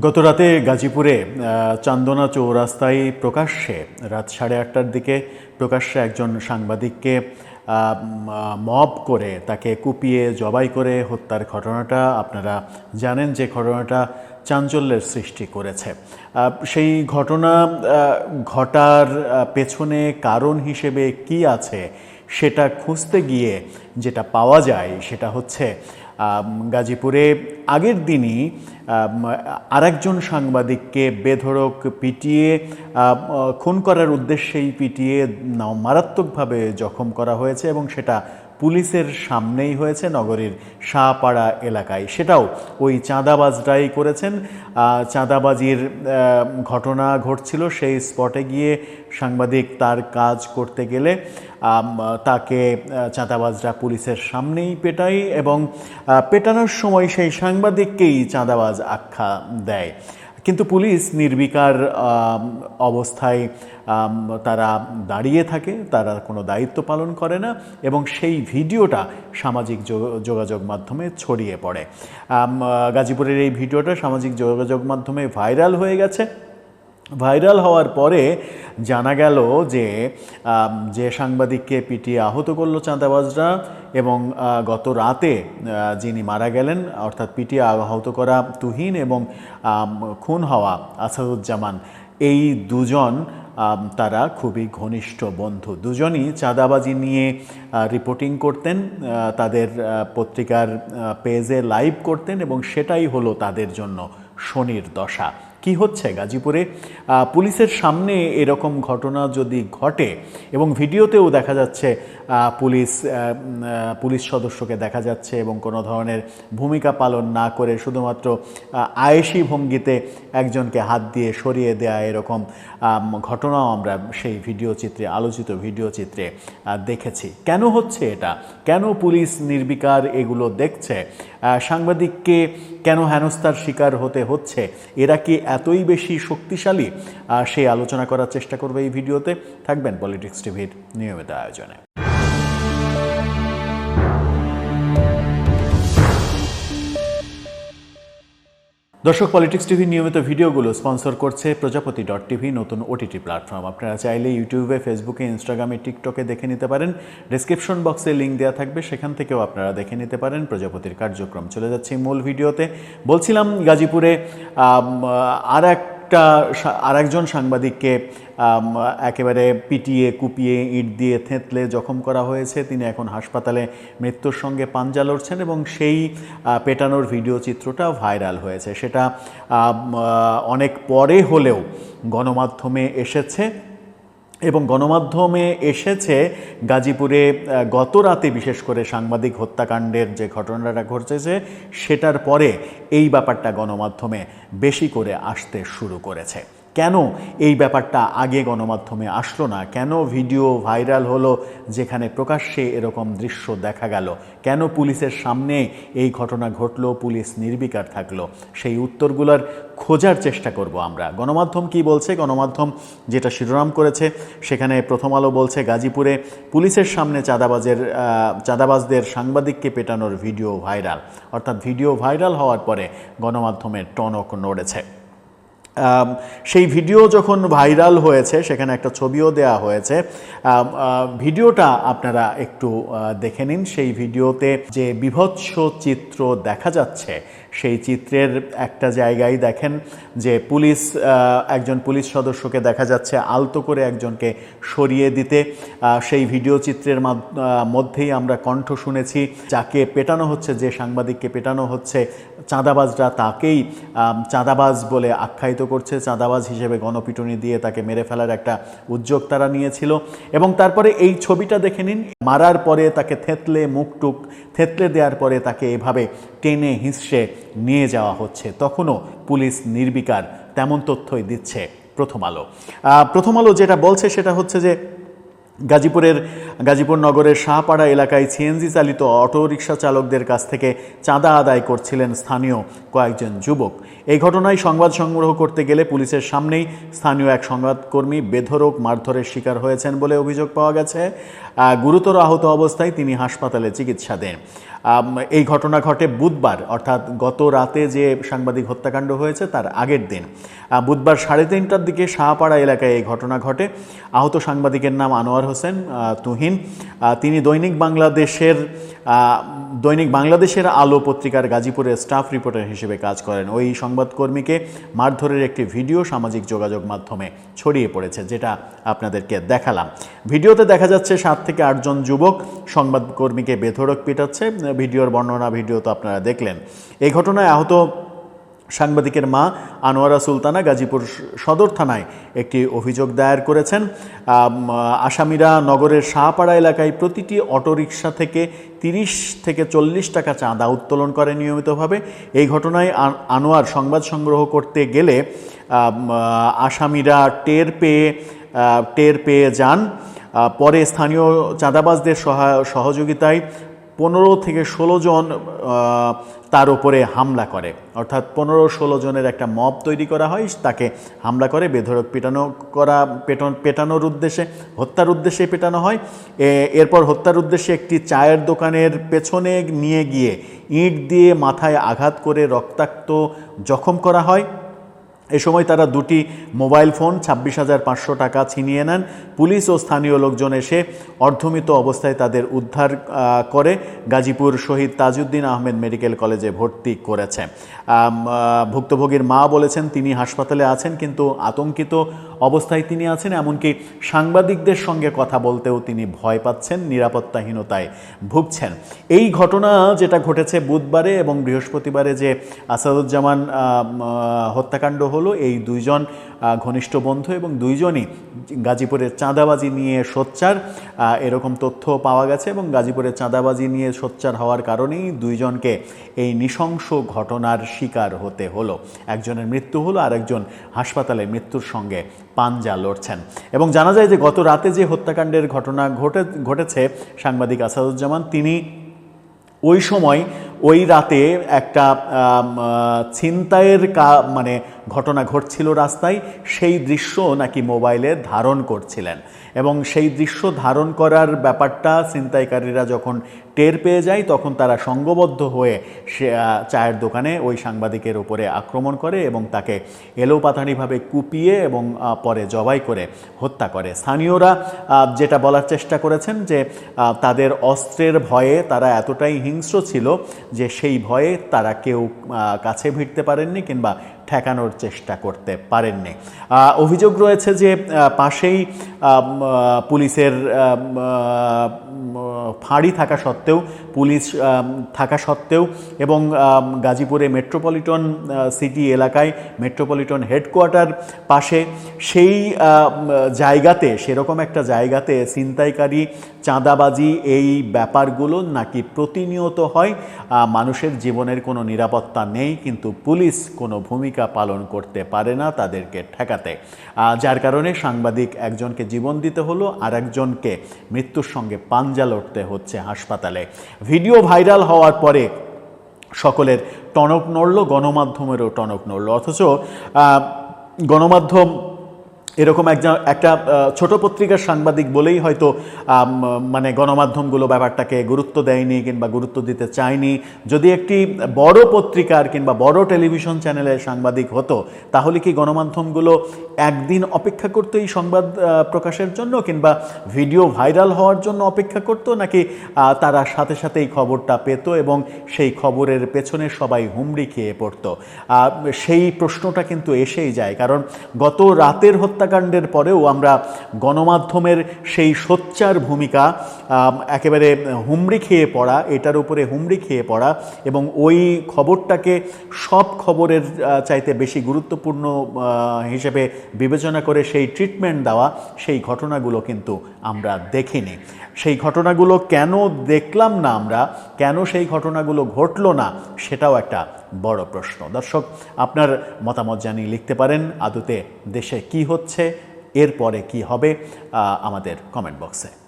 গত রাতে গাজীপুরে চান্দনা চৌরাস্তায় প্রকাশ্যে রাত সাড়ে আটটার দিকে প্রকাশ্যে একজন সাংবাদিককে মব করে তাকে কুপিয়ে জবাই করে হত্যার ঘটনাটা আপনারা জানেন যে ঘটনাটা চাঞ্চল্যের সৃষ্টি করেছে। সেই ঘটনা ঘটার পেছনে কারণ হিসেবে কি আছে সেটা খুঁজতে গিয়ে যেটা পাওয়া যায় সেটা হচ্ছে গাজীপুরে। আগের দিনই আরেকজন সাংবাদিককে বেধড়ক পিটিয়ে খুন করার উদ্দেশ্যেই পিটিয়ে মারাত্মকভাবে জখম করা হয়েছে এবং সেটা পুলিশের সামনেই হয়েছে নগরীর শাহপাড়া এলাকায়। সেটাও ওই চাঁদাবাজরাই করেছেন। চাঁদাবাজির ঘটনা ঘটছিল সেই স্পটে গিয়ে সাংবাদিক তার কাজ করতে গেলে তাকে চাঁদাবাজরা পুলিশের সামনেই পেটায় এবং পেটানোর সময় সেই সাংবাদিককেই চাঁদাবাজ আখ্যা দেয়। কিন্তু পুলিশ নির্বিকার অবস্থায় তারা দাঁড়িয়ে থাকে, তারা কোনো দায়িত্ব পালন করে না এবং সেই ভিডিওটা সামাজিক যোগাযোগ মাধ্যমে ছড়িয়ে পড়ে। গাজীপুরের এই ভিডিওটা সামাজিক যোগাযোগ মাধ্যমে ভাইরাল হয়ে গেছে। ভাইরাল হওয়ার পরে জানা গেল যে যে সাংবাদিককে পিটিয়ে আহত করল চাঁদাবাজরা এবং গত রাতে যিনি মারা গেলেন, অর্থাৎ পিটিয়ে আহত করা তুহিন এবং খুন হওয়া আসাদুজ্জামান, এই দুজন তারা খুবই ঘনিষ্ঠ বন্ধু। দুজনই চাঁদাবাজি নিয়ে রিপোর্টিং করতেন তাদের পত্রিকার পেজে লাইভ করতেন এবং সেটাই হলো তাদের জন্য শনির দশা। কি হচ্ছে? গাজীপুরে পুলিশের সামনে এরকম ঘটনা যদি ঘটে এবং ভিডিওতেও দেখা যাচ্ছে পুলিশ পুলিশ সদস্যকে দেখা যাচ্ছে এবং কোনো ধরনের ভূমিকা পালন না করে শুধুমাত্র আয়েসি ভঙ্গিতে একজনকে হাত দিয়ে সরিয়ে দেয়া এরকম ঘটনাও আমরা সেই ভিডিও চিত্রে, আলোচিত ভিডিও চিত্রে দেখেছি। কেন হচ্ছে এটা? কেন পুলিশ নির্বিকার এগুলো দেখছে? সাংবাদিককে কেন হেনস্থার শিকার হতে হচ্ছে? এরা কি এতই বেশি শক্তিশালী সেই আলোচনা করার চেষ্টা করবে এই ভিডিওতে। থাকবেন পলিটিক্স টিভির নিয়মিত আয়োজনে। দর্শক পলিটিক্স টিভি নিয়মিত ভিডিওগুলো স্পন্সর করছে প্রজাপতি ডট টিভি, নতুন ওটিটি প্ল্যাটফর্ম আপনারা চাইলে ইউটিউবে ফেসবুকে ইনস্টাগ্রামে টিকটকে দেখে নিতে পারেন। ডিসক্রিপশন বক্সে লিঙ্ক দেওয়া থাকবে, সেখান থেকেও আপনারা দেখে নিতে পারেন প্রজাপতির কার্যক্রম। চলে যাচ্ছে মূল ভিডিওতে। বলছিলাম গাজীপুরে আর একটা আরেকজন সাংবাদিককে একেবারে পিটিয়ে, কুপিয়ে, ইট দিয়ে থেঁতলে জখম করা হয়েছে। তিনি এখন হাসপাতালে মৃত্যুর সঙ্গে পাঞ্জা লড়ছেন এবং সেই পেটানোর ভিডিও চিত্রটা ভাইরাল হয়েছে। সেটা অনেক পরে হলেও গণমাধ্যমে এসেছে। এবং গণমাধ্যমে এসেছে গাজীপুরে গত রাতে বিশেষ করে সাংবাদিক হত্যাকাণ্ডের যে ঘটনাটা ঘটেছে সেটার পরে এই ব্যাপারটা গণমাধ্যমে বেশি করে আসতে শুরু করেছে। কেন এই ব্যাপারটা আগে গণমাধ্যমে আসলো না? কেন ভিডিও ভাইরাল হলো যেখানে প্রকাশ্যে এরকম দৃশ্য দেখা গেল? কেন পুলিশের সামনে এই ঘটনা ঘটলো, পুলিশ নির্বিকার থাকল? সেই উত্তরগুলোর খোঁজার চেষ্টা করব আমরা। গণমাধ্যম কি বলছে? গণমাধ্যম যেটা শিরোনাম করেছে, সেখানে প্রথম আলো বলছে, গাজীপুরে পুলিশের সামনে চাঁদাবাজের চাঁদাবাজদের সাংবাদিককে পেটানোর ভিডিও ভাইরাল। অর্থাৎ ভিডিও ভাইরাল হওয়ার পরে গণমাধ্যমের টনক নড়েছে। সেই ভিডিও যখন ভাইরাল হয়েছে, সেখানে একটা ছবিও দেয়া হয়েছে। ভিডিওটা আপনারা একটু দেখে নিন। সেই ভিডিওতে যে বিভৎস চিত্র দেখা যাচ্ছে, সেই চিত্রের একটা জায়গায় দেখেন যে পুলিশ একজন পুলিশ সদস্যকে দেখা যাচ্ছে আলতো করে একজনকে সরিয়ে দিতে। সেই ভিডিও চিত্রের মাধ- মধ্যেই আমরা কণ্ঠ শুনেছি, যাকে পেটানো হচ্ছে, যে সাংবাদিককে পেটানো হচ্ছে, চাঁদাবাজরা তাকেই চাঁদাবাজ বলে আখ্যায়িত করছে, চাঁদাবাজ হিসেবে গণপিটুনি দিয়ে তাকে মেরে ফেলার একটা উদ্যোগ তারা নিয়েছিল। এবং তারপরে এই ছবিটা দেখে নিন, মারার পরে তাকে থেতলে মুখটুক থেতলে দেওয়ার পরে তাকে এভাবে টেনে হিঁচড়ে নিয়ে যাওয়া হচ্ছে। তখনও পুলিশ নির্বিকার, তেমন তথ্যই দিচ্ছে প্রথম আলো। প্রথম আলো যেটা বলছে সেটা হচ্ছে যে গাজীপুরের, গাজীপুর নগরের শাহপাড়া এলাকায় সিএনজি চালিত অটোরিকশা চালকদের কাছ থেকে চাঁদা আদায় করছিলেন স্থানীয় কয়েকজন যুবক। এই ঘটনায় সংবাদ সংগ্রহ করতে গেলে পুলিশের সামনেই স্থানীয় এক সংবাদকর্মী বেধরক মারধরের শিকার হয়েছেন বলে অভিযোগ পাওয়া গেছে। গুরুতর আহত অবস্থায় তিনি হাসপাতালে চিকিৎসা দেন। এই ঘটনা ঘটে বুধবার, অর্থাৎ গত রাতে যে সাংবাদিক হত্যাকাণ্ড হয়েছে তার আগের দিন। বুধবার সাড়ে তিনটার দিকে শাহপাড়া এলাকায় এই ঘটনা ঘটে। আহত সাংবাদিকের নাম আনোয়ার হোসেন তুহিন। তিনি দৈনিক বাংলাদেশের দৈনিক বাংলাদেশের আলো পত্রিকার গাজীপুরের স্টাফ রিপোর্টার হিসেবে কাজ করেন। ওই সংবাদকর্মীকে মারধরের একটি ভিডিও সামাজিক যোগাযোগ মাধ্যমে ছড়িয়ে পড়েছে, যেটা আপনাদেরকে দেখালাম। ভিডিওতে দেখা যাচ্ছে সাত থেকে আটজন যুবক সংবাদকর্মীকে বেধড়ক পিটাচ্ছে ভিডিওর বর্ণনা ভিডিও তো আপনারা দেখলেন। এই ঘটনায় আহত সাংবাদিকের মা আনোয়ারা সুলতানা গাজীপুর সদর থানায় একটি অভিযোগ দায়ের করেছেন। আসামিরা নগরের শাহপাড়া এলাকায় প্রতিটি অটোরিকশা থেকে তিরিশ থেকে চল্লিশ টাকা চাঁদা উত্তোলন করে নিয়মিতভাবে। এই ঘটনায় আন- আনোয়ার সংবাদ সংগ্রহ করতে গেলে আসামিরা টের পেয়ে টের পেয়ে যান। পরে স্থানীয় চাঁদাবাজদের সহায় সহযোগিতায় পনেরো থেকে ষোলো জন তার উপরে হামলা করে। অর্থাৎ পনেরো ষোলো জনের একটা মব তৈরি করা হয়, তাকে হামলা করে, বেধড়ক পেটানো করা পেটন পেটানোর উদ্দেশ্যে, হত্যার উদ্দেশ্যে পেটানো হয়। এরপর হত্যার উদ্দেশ্যে একটি চায়ের দোকানের পেছনে নিয়ে গিয়ে ইট দিয়ে মাথায় আঘাত করে রক্তাক্ত জখম করা হয়। এ সময় তারা দুটি মোবাইল ফোন, ছাব্বিশ হাজার পাঁচশো টাকা ছিনিয়ে নেন। পুলিশ ও স্থানীয় লোকজন এসে অর্ধমিত অবস্থায় তাদের উদ্ধার করে গাজীপুর শহীদ তাজউদ্দিন আহমেদ মেডিকেল কলেজে ভর্তি করেছে। ভুক্তভোগীর মা বলেছেন, তিনি হাসপাতালে আছেন, কিন্তু আতঙ্কিত অবস্থায় তিনি আছেন। এমনকি সাংবাদিকদের সঙ্গে কথা বলতেও তিনি ভয় পাচ্ছেন, নিরাপত্তাহীনতায় ভুগছেন। এই ঘটনা যেটা ঘটেছে বুধবারে এবং বৃহস্পতিবারে যে আসাদুজ্জামান হত্যাকাণ্ড হলো এই দুইজন ঘনিষ্ঠ বন্ধু এবং দুইজনই গাজীপুরের চাঁদাবাজি নিয়ে সোচ্চার। এরকম তথ্য পাওয়া গেছে এবং গাজীপুরের চাঁদাবাজি নিয়ে সোচ্চার হওয়ার কারণেই দুইজনকে এই নৃশংস ঘটনার শিকার হতে হলো। একজনের মৃত্যু হলো আর একজন হাসপাতালে মৃত্যুর সঙ্গে পাঞ্জা লড়ছেন। এবং জানা যায় যে গত রাতে যে হত্যাকাণ্ডের ঘটনা ঘটে, ঘটেছে সাংবাদিক আসাদুজ্জামান, তিনি ওই সময় ওই রাতে একটা ছিনতাইয়ের কা মানে ঘটনা ঘটছিল রাস্তায়, সেই দৃশ্য নাকি মোবাইলে ধারণ করছিলেন। এবং সেই দৃশ্য ধারণ করার ব্যাপারটা ছিনতাইকারীরা যখন টের পেয়ে যায়, তখন তারা সঙ্গবদ্ধ হয়ে সে চায়ের দোকানে ওই সাংবাদিকের উপরে আক্রমণ করে এবং তাকে এলোপাথারিভাবে কুপিয়ে এবং পরে জবাই করে হত্যা করে। স্থানীয়রা যেটা বলার চেষ্টা করেছেন যে তাদের অস্ত্রের ভয়ে তারা এতটাই হিংস্র ছিল যে, সেই ভয়ে তারা কেউ কাছে ভিড়তে পারেননি কিংবা ঠেকানোর চেষ্টা করতে পারেননি। অভিযোগ রয়েছে যে পাশেই পুলিশের ফাঁড়ি থাকা সত্ত্বেও, পুলিশ থাকা সত্ত্বেও এবং গাজীপুরে মেট্রোপলিটন সিটি এলাকায় মেট্রোপলিটন হেডকোয়ার্টার পাশে সেই জায়গাতে, সেরকম একটা জায়গাতে ছিনতাইকারী চাঁদাবাজি এই ব্যাপারগুলো নাকি প্রতিনিয়ত হয়। মানুষের জীবনের কোনো নিরাপত্তা নেই, কিন্তু পুলিশ কোনো ভূমিকা পালন করতে পারে না তাদেরকে ঠেকাতে। যার কারণে সাংবাদিক একজনকে জীবন দিতে হলো আর একজনকে মৃত্যুর সঙ্গে পাঞ্জা লড়তে হচ্ছে হাসপাতালে। ভিডিও ভাইরাল হওয়ার পরে সকলের টনক নড়ল, গণমাধ্যমেরও টনক নড়ল। অথচ গণমাধ্যম এরকম একজন, একটা ছোট পত্রিকার সাংবাদিক বলেই হয়তো মানে গণমাধ্যমগুলো ব্যাপারটাকে গুরুত্ব দেয়নি কিংবা গুরুত্ব দিতে চায়নি। যদি একটি বড় পত্রিকার কিংবা বড় টেলিভিশন চ্যানেলের সাংবাদিক হতো, তাহলে কি গণমাধ্যমগুলো একদিন অপেক্ষা করতো এই সংবাদ প্রকাশের জন্য কিংবা ভিডিও ভাইরাল হওয়ার জন্য অপেক্ষা করতো, নাকি তারা সাথে সাথেই খবরটা পেত এবং সেই খবরের পেছনে সবাই হুমড়ি খেয়ে পড়তো? সেই প্রশ্নটা কিন্তু এসেই যায়। কারণ গত রাতের হত্যাকাণ্ডের পরেও আমরা গণমাধ্যমের সেই সোচ্চার ভূমিকা একেবারে হুমড়ি খেয়ে পড়া, এটার উপরে হুমড়ি খেয়ে পড়া এবং ওই খবরটাকে সব খবরের চাইতে বেশি গুরুত্বপূর্ণ হিসেবে বিবেচনা করে সেই ট্রিটমেন্ট দেওয়া, সেই ঘটনাগুলো কিন্তু আমরা দেখিনি। সেই ঘটনাগুলো কেন দেখলাম না আমরা? কেন সেই ঘটনাগুলো ঘটল না? সেটাও একটা বড় প্রশ্ন। দর্শক, আপনার মতামত জানিয়ে লিখতে পারেন আদতে দেশে কি হচ্ছে, এরপরে কি হবে আমাদের কমেন্ট বক্সে